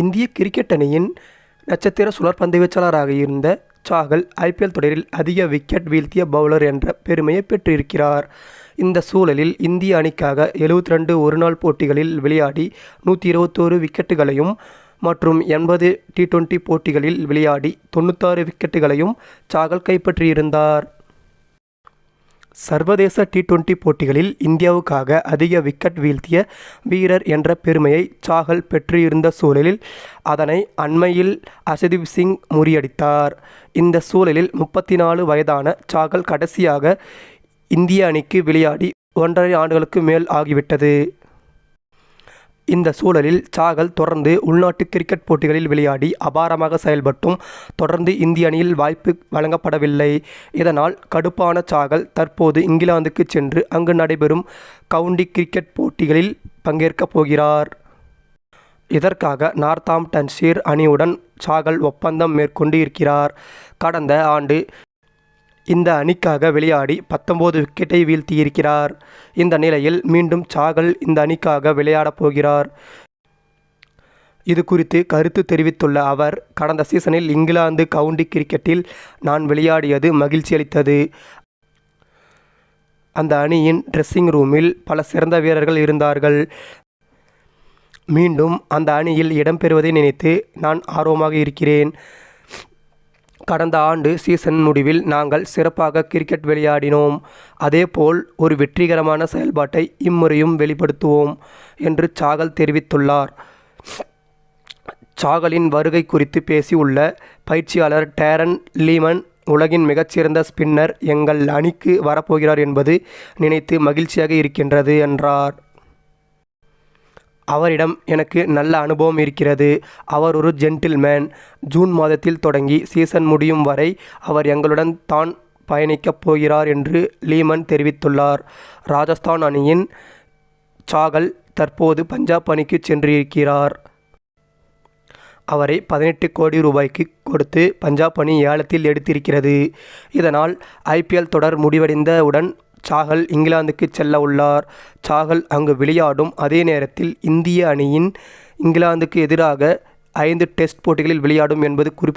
இந்திய கிரிக்கெட் அணியின் நட்சத்திர சுழற்பந்து வீச்சாளராக இருந்த சாகல் ஐபிஎல் தொடரில் அதிக விக்கெட் வீழ்த்திய பவுலர் என்ற பெருமையை பெற்றிருக்கிறார். இந்த சூழலில் இந்திய அணிக்காக எழுபத்தி ரெண்டு ஒருநாள் போட்டிகளில் விளையாடி நூற்றி இருபத்தோரு விக்கெட்டுகளையும் மற்றும் எண்பது டி ட்வெண்ட்டி போட்டிகளில் விளையாடி தொண்ணூத்தாறு விக்கெட்டுகளையும் சாகல் கைப்பற்றியிருந்தார். சர்வதேச டி டுவெண்டி போட்டிகளில் இந்தியாவுக்காக அதிக விக்கெட் வீழ்த்திய வீரர் என்ற பெருமையை சாகல் பெற்றிருந்த சூழலில் அதனை அண்மையில் அசதீப் சிங் முறியடித்தார். இந்த சூழலில் முப்பத்தி நாலு வயதான சாகல் கடைசியாக இந்திய அணிக்கு விளையாடி ஒன்றரை ஆண்டுகளுக்கு மேல் ஆகிவிட்டது. இந்த சூழலில் சாகல் தொடர்ந்து உள்நாட்டு கிரிக்கெட் போட்டிகளில் விளையாடி அபாரமாக செயல்பட்டும். தொடர்ந்து இந்திய அணியில் வாய்ப்பு வழங்கப்படவில்லை. இதனால் கடுப்பான சாகல் தற்போது இங்கிலாந்துக்கு சென்று அங்கு நடைபெறும் கவுண்டி கிரிக்கெட் போட்டிகளில் பங்கேற்கப் போகிறார். இதற்காக நார்த்தாம்ப்டன்ஷிர் அணியுடன் சாகல் ஒப்பந்தம் மேற்கொண்டு இருக்கிறார். கடந்த ஆண்டு இந்த அணிக்காக விளையாடி பத்தொன்பது விக்கெட்டை வீழ்த்தியிருக்கிறார். இந்த நிலையில் மீண்டும் சாகல் இந்த அணிக்காக விளையாடப் போகிறார். இது குறித்து கருத்து தெரிவித்துள்ள அவர் கடந்த சீசனில் இங்கிலாந்து கவுண்டி கிரிக்கெட்டில் நான் விளையாடியது மகிழ்ச்சி அளித்தது. அந்த அணியின் ட்ரெஸ்ஸிங் ரூமில் பல சிறந்த வீரர்கள் இருந்தார்கள். மீண்டும் அந்த அணியில் இடம்பெறுவதை நினைத்து நான் ஆர்வமாக இருக்கிறேன். கடந்த ஆண்டு சீசன் முடிவில் நாங்கள் சிறப்பாக கிரிக்கெட் விளையாடினோம். அதேபோல் ஒரு வெற்றிகரமான செயல்பாட்டை இம்முறையும் வெளிப்படுத்துவோம் என்று சாகல் தெரிவித்துள்ளார். சாகலின் வருகை குறித்து பேசியுள்ள பயிற்சியாளர் டேரன் லீமன் உலகின் மிகச்சிறந்த ஸ்பின்னர் எங்கள் அணிக்கு வரப்போகிறார் என்பது நினைத்து மகிழ்ச்சியாக இருக்கின்றது என்றார். அவரிடம் எனக்கு நல்ல அனுபவம் இருக்கிறது. அவர் ஒரு ஜென்டில்மேன் ஜூன் மாதத்தில் தொடங்கி சீசன் முடியும் வரை அவர் எங்களுடன் தான் பயணிக்கப் போகிறார் என்று லீமன் தெரிவித்துள்ளார். ராஜஸ்தான் அணியின் சாகல் தற்போது பஞ்சாப் அணிக்கு சென்றிருக்கிறார். அவரை பதினெட்டு கோடி ரூபாய்க்கு கொடுத்து பஞ்சாப் அணி ஏலத்தில் எடுத்திருக்கிறது. இதனால் ஐபிஎல் தொடர் முடிவடைந்தவுடன் சாகல் இங்கிலாந்துக்கு செல்ல உள்ளார். சாகல் அங்கு விளையாடும் அதே நேரத்தில் இந்திய அணியின் இங்கிலாந்துக்கு எதிராக ஐந்து டெஸ்ட் போட்டிகளில் விளையாடும் என்பது குறிப்பு